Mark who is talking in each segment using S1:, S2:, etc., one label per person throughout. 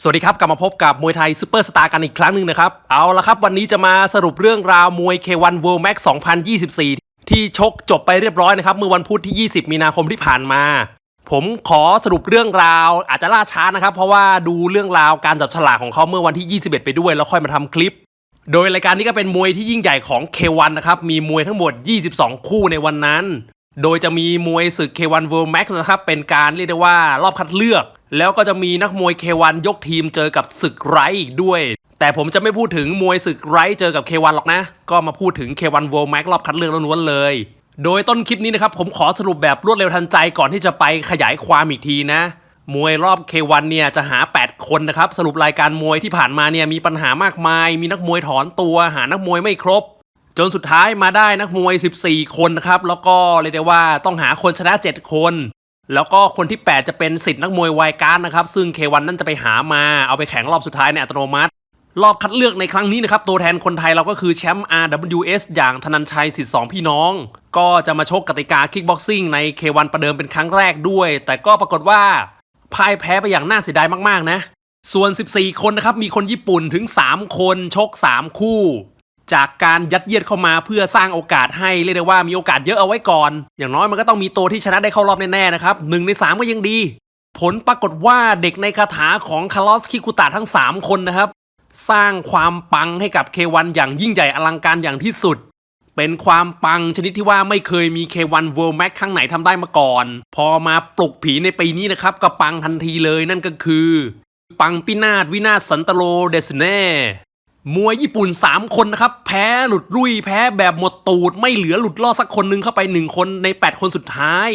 S1: สวัสดีครับกลับมาพบกับมวยไทยซูเปอร์สตาร์กันอีกครั้งหนึ่งนะครับ เอาละครับ วันนี้จะมาสรุปเรื่องราวมวย K1 World Max 2024 ที่ชกจบไปเรียบร้อยนะครับ เมื่อวันพุธที่ 20 มีนาคมที่ผ่านมา ผมขอสรุปเรื่องราวอาจจะล่าช้านะครับ เพราะว่าดูเรื่องราวการจับฉลากของเขาเมื่อวันที่ 21 ไปด้วย แล้วค่อยมาทำคลิป โดยรายการนี้ก็เป็นมวยที่ยิ่งใหญ่ของ K1 นะครับมีมวยทั้งหมด 22 คู่ในวันนั้น โดยจะมีมวยศึก K1 World Max นะครับ เป็นการเรียกได้ว่ารอบคัดเลือก แล้วก็จะมีนักมวย K1 ยกทีมเจอกับศึกไรอีกด้วย แต่ผมจะไม่พูดถึงมวยศึกไรเจอกับ K1 หรอกนะ ก็มาพูดถึง K1 World Max รอบคัดเลือกล้วนๆเลย โดยต้นคลิปนี้นะครับ ผมขอสรุปแบบรวดเร็วทันใจก่อนที่จะไปขยายความอีกทีนะ มวยรอบ K1 เนี่ยจะหา 8 คนนะครับ สรุปรายการมวยที่ผ่านมาเนี่ยมีปัญหามากมาย มีนักมวยถอนตัว หานักมวยไม่ครบ จนสุดท้ายมาได้นักมวย 14 คนนะครับ แล้วก็เรียกได้ว่าต้องหาคนชนะ 7 คน แล้วก็คนที่ 8 จะเป็นสิทธิ์นักมวยวายการ์ดนะครับ ซึ่ง K1 นั่นจะไปหามาเอาไปแข่งรอบสุดท้ายในอัตโนมัติ รอบคัดเลือกในครั้งนี้นะครับ ตัวแทนคนไทยเราก็คือแชมป์ RWS อย่างธนันชัยสิทธิ์สองพี่น้อง ก็จะมาชกกติกาคิกบ็อกซิ่งใน K1 ประเดิมเป็นครั้งแรกด้วย แต่ก็ปรากฏว่าพ่ายแพ้ไปอย่างน่าเสียดายมากๆนะ ส่วน 14 คนนะครับมีคนญี่ปุ่นถึง 3 คนชก 3 คู่ จากการยัดเยียดเข้ามาเพื่อสร้างโอกาสให้เรียกได้ว่ามีโอกาสเยอะเอาไว้ก่อน อย่างน้อยมันก็ต้องมีตัวที่ชนะได้เข้ารอบแน่ๆนะครับหนึ่งในสามก็ยังดี ผลปรากฏว่าเด็กในคาถาของคาร์ลอสคิคุตะทั้ง 3 คนนะครับ สร้างความปังให้กับ K1 อย่างยิ่งใหญ่อลังการอย่างที่สุด เป็นความปังชนิดที่ว่าไม่เคยมี K1 World Max ครั้งไหนทำได้มาก่อน พอมาปลุกผีในปีนี้นะครับก็ปังทันทีเลยนั่นก็คือ ปังปินาศวินาศสันตโลเดสเน่ มวยญี่ปุ่น 3 คนนะครับ แพ้หลุดรุ่ยแพ้แบบหมดตูด ไม่เหลือหลุดล่อดสักคนนึงเข้าไป 1 คนใน 8 คนสุดท้าย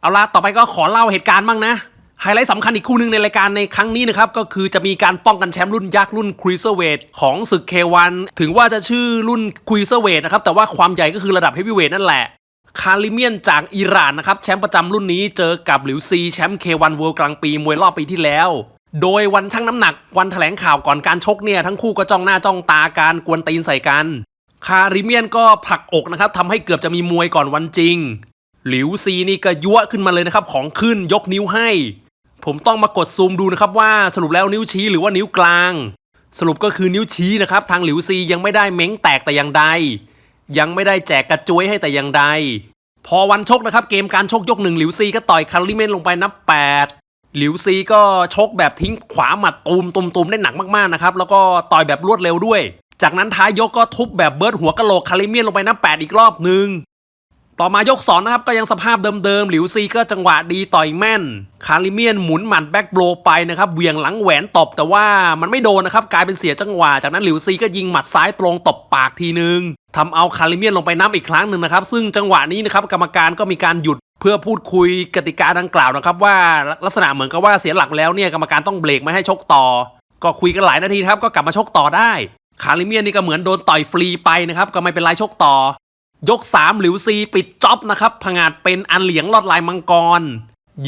S1: เอาละต่อไปก็ขอเล่าเหตุการณ์บ้างนะ ไฮไลท์สำคัญอีกคู่หนึ่งในรายการในครั้งนี้นะครับ ก็คือจะมีการป้องกันแชมป์รุ่นยักษ์รุ่นครูเซอร์เวทของศึก K1 ถึงว่าจะชื่อรุ่นครูเซอร์เวทนะครับแต่ว่าความใหญ่ก็คือระดับเฮฟวีเวทนั่นแหละคาริเมียนจากอิหร่านนะครับแชมป์ประจำรุ่นนี้เจอกับหลิวซีแชมป์ K1 World กลางปีมวยรอบปีที่แล้ว โดยวันชั่งน้ำหนักวันแถลงข่าวก่อนการชกเนี่ยทั้งคู่ก็จ้องหน้าจ้องตาการกวนตีนใส่กัน คาริเมียนก็ผลักอกนะครับทำให้เกือบจะมีมวยก่อนวันจริง หลิวซีนี่ก็ยั่วขึ้นมาเลยนะครับของขึ้นยกนิ้วให้ ผมต้องมากดซูมดูนะครับว่าสรุปแล้วนิ้วชี้หรือว่านิ้วกลาง สรุปก็คือนิ้วชี้นะครับทางหลิวซียังไม่ได้เม้งแตกแต่อย่างใด ยังไม่ได้แจกกระจุยให้แต่อย่างใด พอวันชกนะครับเกมการชกยกหนึ่งหลิวซีก็ต่อยคาริเมนลงไปนับ8 หลิวซีก็ชกแบบทิ้งขวาหมัดตูมตูมตูมได้หนักมากๆนะครับ แล้วก็ต่อยแบบรวดเร็วด้วย จากนั้นท้ายยกก็ทุบแบบเบิร์ดหัวกะโหลกคาริเมียนลงไปนับ8อีกรอบหนึ่งต่อมายกสองนะครับก็ยังสภาพเดิมๆหลิวซีก็จังหวะดีต่อยแม่น คาริเมียนหมุนหมัดแบ็กโบลไปนะครับเวียงหลังแหวนตบแต่ว่ามันไม่โดนนะครับกลายเป็นเสียจังหวะจากนั้นหลิวซีก็ยิงหมัดซ้ายตรงตบปากทีนึงทำเอาคาริเมียนลงไปนับอีกครั้งหนึ่งนะครับซึ่งจังหวะนี้นะครับกรรมการก็มีการหยุด เพื่อพูดคุยกติกาดังกล่าวนะครับ ว่าลักษณะเหมือนกับว่าเสียหลักแล้วเนี่ยกรรมการต้องเบรกไม่ให้ชกต่อ ก็คุยกันหลายนาทีครับก็กลับมาชกต่อได้ คาริเมียนนี่ก็เหมือนโดนต่อยฟรีไปนะครับ ก็ไม่เป็นไรชกต่อ ยก 3 หลิวซีปิดจ็อบนะครับผงาดเป็นอันเหลียงลอดลายมังกร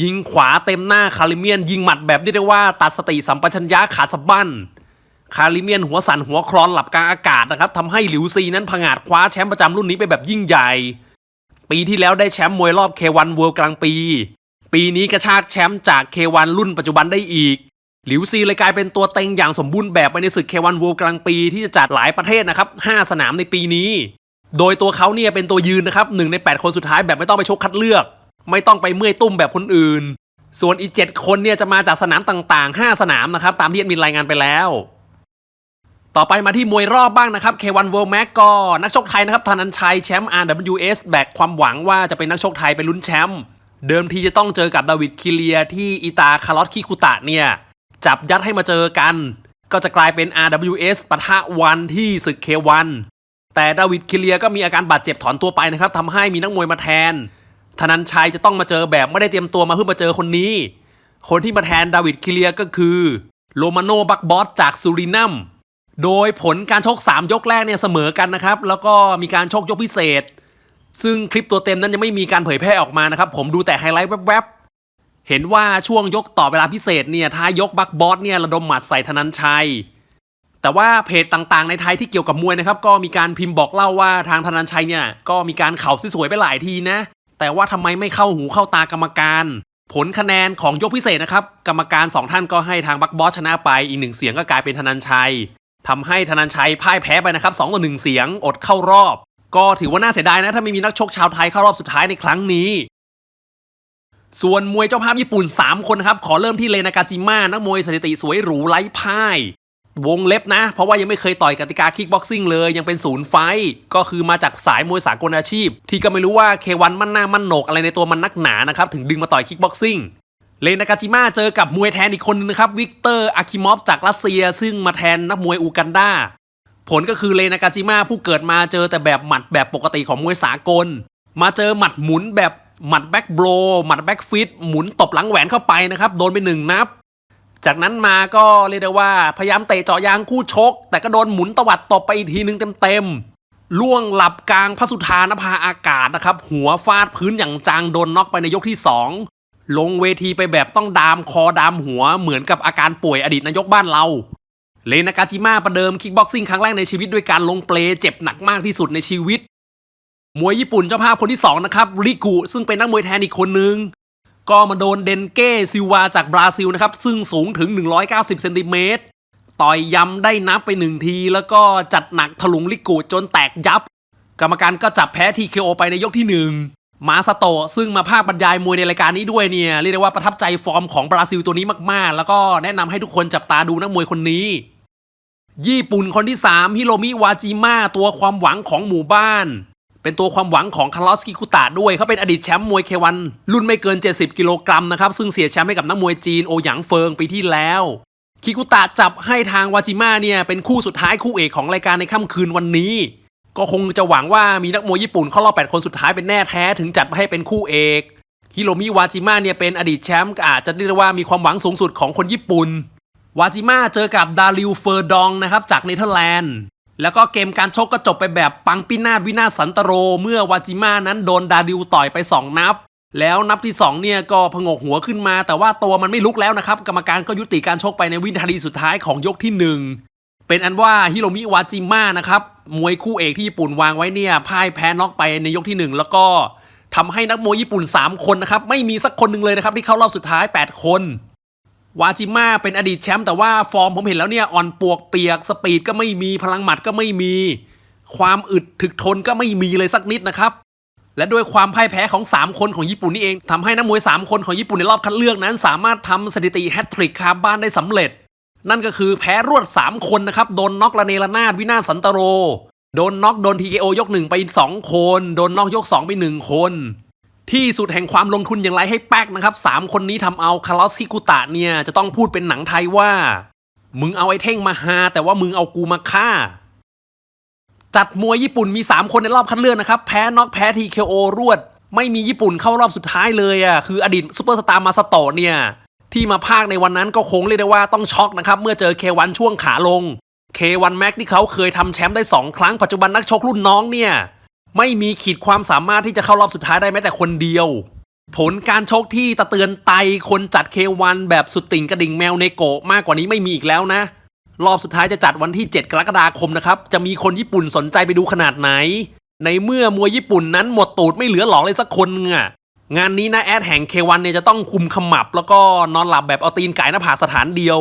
S1: ยิงขวาเต็มหน้าคาริเมียน ยิงหมัดแบบเรียกได้ว่าตัดสติสัมปชัญญะขาดสะบั้นคาริเมียนหัวสั่นหัวคลอนหลับกลางอากาศนะครับทำให้หลิวซีนั้นผงาดคว้าแชมป์ประจำรุ่นนี้ไปแบบยิ่งใหญ่ ปีที่แล้วได้แชมป์มวยรอบ K1 World กลางปี ปีนี้กระชากแชมป์จาก K1 รุ่นปัจจุบันได้อีก หลิวซีเลยกลายเป็นตัวเต็งอย่างสมบูรณ์แบบไปในศึก K1 World กลางปีที่จะจัดหลายประเทศนะครับ 5 สนามในปีนี้ โดยตัวเขาเนี่ยเป็นตัวยืนนะครับหนึ่งใน 8 คนสุดท้ายแบบไม่ต้องไปชกคัดเลือก ไม่ต้องไปเมื่อยตุ้มแบบคนอื่น ส่วนอีก 7 คนเนี่ยจะมาจากสนามต่างๆ 5 สนามนะครับตามที่มินรายงานไปแล้ว ต่อไปมาที่มวยรอบบ้างนะครับ K1 World Max ก็นักชกไทยนะครับธนันชัยแชมป์ RWS แบกความหวังว่าจะเป็นนักชกไทยไปลุ้นแชมป์เดิมทีจะต้องเจอกับดาวิดคิเลียที่อิตาคาร์ลอสคิคุตะเนี่ย จับยัดให้มาเจอกัน ก็จะกลายเป็น RWS ปะทะวันที่ศึก K1 แต่ดาวิดคิเลียก็มีอาการบาดเจ็บถอนตัวไปนะครับทำให้มีนักมวยมาแทนธนันชัยจะต้องมาเจอแบบไม่ได้เตรียมตัวมาเพื่อมาเจอคนนี้ คนที่มาแทนดาวิดคิเลียก็คือโรมาโนบักบอสจากซูรินัม โดยผลการชก 3 ยกแรกเนี่ยเสมอกันนะครับ แล้วก็มีการชกยกพิเศษ ซึ่งคลิปตัวเต็มนั้นยังไม่มีการเผยแพร่ออกมานะครับ ผมดูแต่ไฮไลท์แวบๆ เห็นว่าช่วงยกต่อเวลาพิเศษเนี่ยท้ายยกบักบอสเนี่ยระดมหมัดใส่ธนันชัย แต่ว่าเพจต่างๆ ในไทยที่เกี่ยวกับมวยนะครับ ก็มีการพิมพ์บอกเล่าว่าทางธนันชัยเนี่ยก็มีการเข่าสวยๆไปหลายทีนะ แต่ว่าทำไมไม่เข้าหูเข้าตากรรมการ ผลคะแนนของยกพิเศษนะครับกรรมการสองท่านก็ให้ทางบักบอสชนะไปอีกหนึ่งเสียงก็กลายเป็นธนันชัย ทำให้ธนันชัยพ่ายแพ้ไปนะครับ2ต่อ1เสียงอดเข้ารอบ ก็ถือว่าน่าเสียดายนะถ้าไม่มีนักชกชาวไทยเข้ารอบสุดท้ายในครั้งนี้ ส่วนมวยเจ้าภาพญี่ปุ่น 3 คนนะครับขอเริ่มที่เลนากาจิมะนักมวยสถิติสวยหรูไร้พ่ายวงเล็บนะ เพราะว่ายังไม่เคยต่อยกติกาคิกบ็อกซิ่งเลยยังเป็นศูนย์ไฟก็คือมาจากสายมวยสากลอาชีพ ที่ก็ไม่รู้ว่าเควันมั่นหน้ามั่นโหนกอะไรในตัวมันนักหนานะครับถึงดึงมาต่อยคิกบ็อกซิ่ง เลนากาจิมะเจอกับมวยแทนอีกคนนึงนะครับวิกเตอร์อาคิมอฟจากรัสเซีย ซึ่งมาแทนนักมวยอูกันดาผลก็คือเลนากาจิมะผู้เกิดมาเจอแต่แบบหมัดแบบปกติของมวยสากล มาเจอหมัดหมุนแบบหมัดแบ็กโบรหมัดแบ็กฟิตหมุนตบหลังแหวนเข้าไปนะครับโดนไปหนึ่งนับ จากนั้นมาก็เรียกได้ว่าพยายามเตะเจาะยางคู่ชก แต่ก็โดนหมุนตวัดตบไปอีกทีนึงเต็มๆล่วงหลับกลางพระสุธานภาอากาศนะครับหัวฟาดพื้นอย่างจังโดนน็อกไปในยกที่ 2 ลงเวทีไปแบบต้องดามคอดามหัวเหมือนกับอาการป่วยอดีตนายกบ้านเราเลนากาจิมะประเดิมคิกบ็อกซิ่งครั้งแรกในชีวิตด้วยการลงเปลเจ็บหนักมากที่สุดในชีวิต มวยญี่ปุ่นเจ้าภาพคนที่ 2 นะครับริกุซึ่งเป็นนักมวยแทนอีกคนนึง ก็มาโดนเดนเก้ซิลวาจากบราซิลนะครับ ซึ่งสูงถึง 190เซนติเมตรต่อยย้ำได้นับไปหนึ่งที แล้วก็จัดหนักถลุงลิกุจนแตกยับ กรรมการก็จับแพ้ทีเคโอไปในยกที่หนึ่ง มาสโตซึ่งมาภาคบรรยายมวยในรายการนี้ด้วยเนี่ยเรียกได้ว่าประทับใจฟอร์มของบราซิลตัวนี้มากๆ แล้วก็แนะนำให้ทุกคนจับตาดูนักมวยคนนี้ ญี่ปุ่นคนที่ 3 ฮิโรมิวาจิมะตัวความหวังของหมู่บ้าน เป็นตัวความหวังของคาร์ลอสกิคุตะด้วยเขาเป็นอดีตแชมป์มวยเควันรุ่นไม่เกิน 70 กิโลกรัมนะครับซึ่งเสียแชมป์ให้กับนักมวยจีนโอหยางเฟิงปีที่แล้วคิคุตะจับให้ทางวาจิมะเนี่ยเป็นคู่สุดท้ายคู่เอกของรายการในค่ำคืนวันนี้ ก็คงจะหวังว่ามีนักมวยญี่ปุ่นเข้ารอบ 8 คนสุดท้ายเป็นแน่แท้ถึงจัดมาให้เป็นคู่เอกฮิโรมิวาจิมะเนี่ยเป็นอดีตแชมป์อาจจะเรียกว่ามีความหวังสูงสุดของคนญี่ปุ่น วาจิมะเจอกับดาริวเฟอร์ดองนะครับจากเนเธอร์แลนด์ แล้วก็เกมการชกก็จบไปแบบปังปินาศวินาศสันตโร เมื่อวาจิมะนั้นโดนดาริวต่อยไป 2 นับ แล้วนับที่ 2 เนี่ยก็พงกหัวขึ้นมา แต่ว่าตัวมันไม่ลุกแล้วนะครับกรรมการก็ยุติการชกไปในวินาทีสุดท้ายของยกที่ 1 เป็นอันว่าฮิโรมิวาจิมะนะครับมวยคู่เอกที่ญี่ปุ่นวางไว้เนี่ยพ่ายแพ้น็อกไปในยกที่ 1 แล้วก็ทำให้นักมวยญี่ปุ่น 3 คนนะครับ ไม่มีสักคนหนึ่งเลยนะครับ ที่เข้ารอบสุดท้าย 8 คน วาจิมะเป็นอดีตแชมป์แต่ว่าฟอร์มผมเห็นแล้วเนี่ย อ่อนปวกเปียก สปีดก็ไม่มีพลังหมัดก็ไม่มี ความอึดถึกทนก็ไม่มีเลยสักนิดนะครับ และด้วยความพ่ายแพ้ของ 3 คนของญี่ปุ่นนี่เองทำให้นักมวย 3 คนของญี่ปุ่นในรอบคัดเลือกนั้น สามารถทำสถิติแฮตทริกคาบ้านได้สำเร็จ นั่นก็คือแพ้รวด 3 คนนะครับ โดนน็อกระเนระนาดวินาศสันตโร โดนน็อกโดนทีโอยก 1 ไป 2 คน โดนน็อกยก 2 ไป 1 คน ที่สุดแห่งความลงทุนอย่างไรให้แป๊กนะครับ 3 คนนี้ทำเอาคาร์ลสคิกุตะเนี่ย จะต้องพูดเป็นหนังไทยว่า มึงเอาไอ้เท่งมาหา แต่ว่ามึงเอากูมาฆ่า จัดมวยญี่ปุ่นมี 3 คนในรอบคัดเลือกนะครับ แพ้น็อกแพ้ทีเคโอรวด ไม่มีญี่ปุ่นเข้ารอบสุดท้ายเลยอะคืออดีตซูเปอร์สตาร์มาสโตเนี่ย ที่มาพากย์ในวันนั้นก็คงเรียกได้ว่าต้องช็อกนะครับเมื่อเจอเควันช่วงขาลงเควันแม็กที่เขาเคยทำแชมป์ได้ 2 ครั้งปัจจุบันนักชกรุ่นน้องเนี่ย ไม่มีขีดความสามารถที่จะเข้ารอบสุดท้ายได้แม้แต่คนเดียว ผลการชกที่ตะเตือนไตคนจัดเควันแบบสุดติ่งกระดิ่งแมวในโกะมากกว่านี้ไม่มีอีกแล้วนะ รอบสุดท้ายจะจัดวันที่ 7 กรกฎาคมนะครับ จะมีคนญี่ปุ่นสนใจไปดูขนาดไหน ในเมื่อมวยญี่ปุ่นนั้นหมดตูดไม่เหลือหลอกเลยสักคนนึงอะ งานนี้นะแอดแห่งเควันเนี่ยจะต้องคุมขมับ แล้วก็นอนหลับแบบเอาตีนไก่หน้าผาสถานเดียว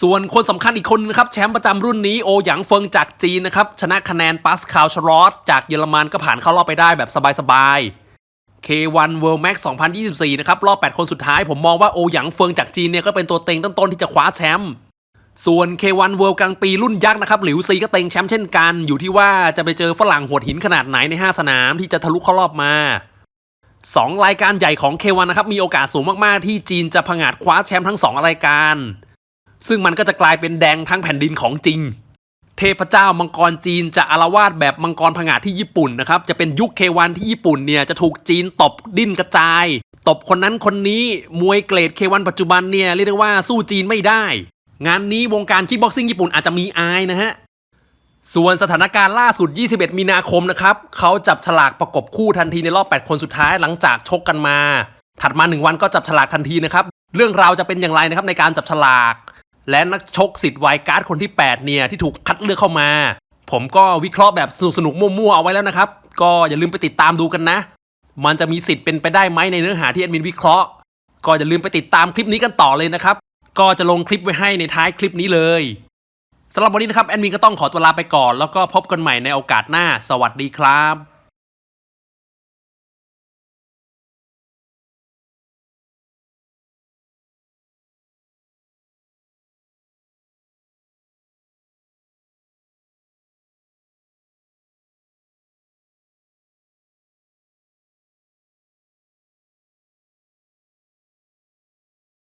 S1: ส่วนคนสำคัญอีกคนนะครับแชมป์ประจำรุ่นนี้โอหยางเฟิงจากจีนนะครับชนะคะแนนปัสคาลชรอตจากเยอรมันก็ผ่านเข้ารอบไปได้แบบสบายๆ K1 World Max 2024 นะครับรอบ 8 คนสุดท้ายผมมองว่าโอหยางเฟิงจากจีนเนี่ยก็เป็นตัวเต็งต้นๆที่จะคว้าแชมป์ส่วน K1 World กลางปีรุ่นยักษ์นะครับหลิวซีก็เต็งแชมป์เช่นกัน อยู่ที่ว่าจะไปเจอฝรั่งหดหินขนาดไหนใน 5 สนามที่จะทะลุเข้ารอบมา 2 รายการใหญ่ของ K1 นะครับ มีโอกาสสูงมากๆ ที่จีนจะผงาดคว้าแชมป์ทั้ง 2 รายการ ซึ่งมันก็จะกลายเป็นแดงทั้งแผ่นดินของจริง เทพเจ้ามังกรจีนจะอารวาสแบบมังกรผงาดที่ญี่ปุ่นนะครับ จะเป็นยุคเควันที่ญี่ปุ่นเนี่ยจะถูกจีนตบดิ้นกระจาย ตบคนนั้นคนนี้มวยเกรดเควันปัจจุบันเนี่ยเรียกได้ว่าสู้จีนไม่ได้ งานนี้วงการคิกบ็อกซิ่งญี่ปุ่นอาจจะมีอายนะฮะ ส่วนสถานการณ์ล่าสุด 21 มีนาคมนะครับเขาจับฉลากประกบคู่ทันทีในรอบ 8 คนสุดท้ายหลังจากชกกันมา ถัดมา 1 วันก็จับฉลากทันทีนะครับ เรื่องราวจะเป็นอย่างไรนะครับในการจับฉลาก และนักชกสิทธิ์ไวการ์ดคนที่ 8 เนี่ย ที่ถูกคัดเลือกเข้ามา ผมก็วิเคราะห์แบบสนุกสนุกๆมั่วๆเอาไว้แล้วนะครับ ก็อย่าลืมไปติดตามดูกันนะ มันจะมีสิทธิ์เป็นไปได้ไหมในเนื้อหาที่แอดมินวิเคราะห์ ก็อย่าลืมไปติดตามคลิปนี้กันต่อเลยนะครับ ก็จะลงคลิปไว้ให้ในท้ายคลิปนี้เลย สำหรับวันนี้นะครับแอดมินก็ต้องขอตัวลาไปก่อน แล้วก็พบกันใหม่ในโอกาสหน้า สวัสดีครับ